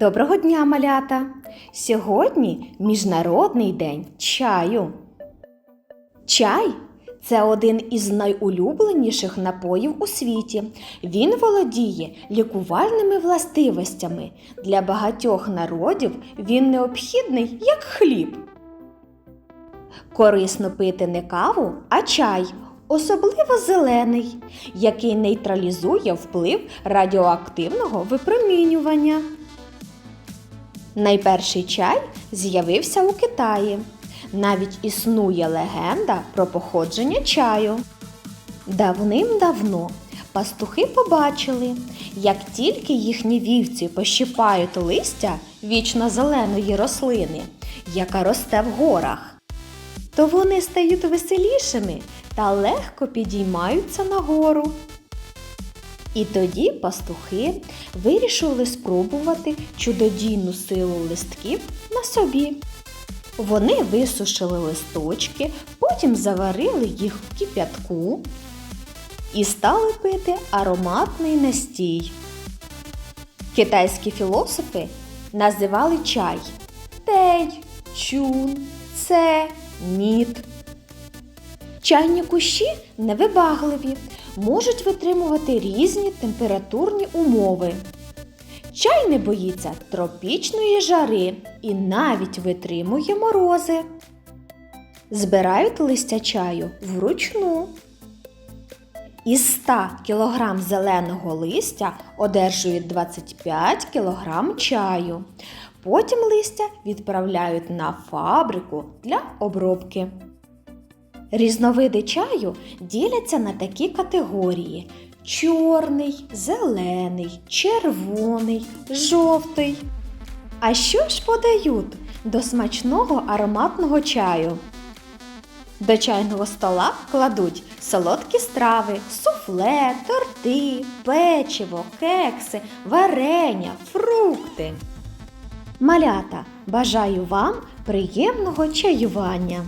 Доброго дня, малята! Сьогодні Міжнародний день чаю. Чай це один із найулюбленіших напоїв у світі. Він володіє лікувальними властивостями. Для багатьох народів він необхідний як хліб. Корисно пити не каву, а чай, особливо зелений, який нейтралізує вплив радіоактивного випромінювання. Найперший чай з'явився у Китаї. Навіть існує легенда про походження чаю. Давним-давно пастухи побачили, як тільки їхні вівці пощипають листя вічно зеленої рослини, яка росте в горах, то вони стають веселішими та легко підіймаються нагору. І тоді пастухи вирішили спробувати чудодійну силу листків на собі. Вони висушили листочки, потім заварили їх в кип'ятку і стали пити ароматний настій. Китайські філософи називали чай тей, чун, це, мід. Чайні кущі невибагливі, можуть витримувати різні температурні умови. Чай не боїться тропічної жари і навіть витримує морози. Збирають листя чаю вручну. Із 100 кг зеленого листя одержують 25 кг чаю. Потім листя відправляють на фабрику для обробки. Різновиди чаю діляться на такі категорії: чорний, зелений, червоний, жовтий. А що ж подають до смачного ароматного чаю? До чайного стола кладуть солодкі страви, суфле, торти, печиво, кекси, варення, фрукти. Малята, бажаю вам приємного чаювання!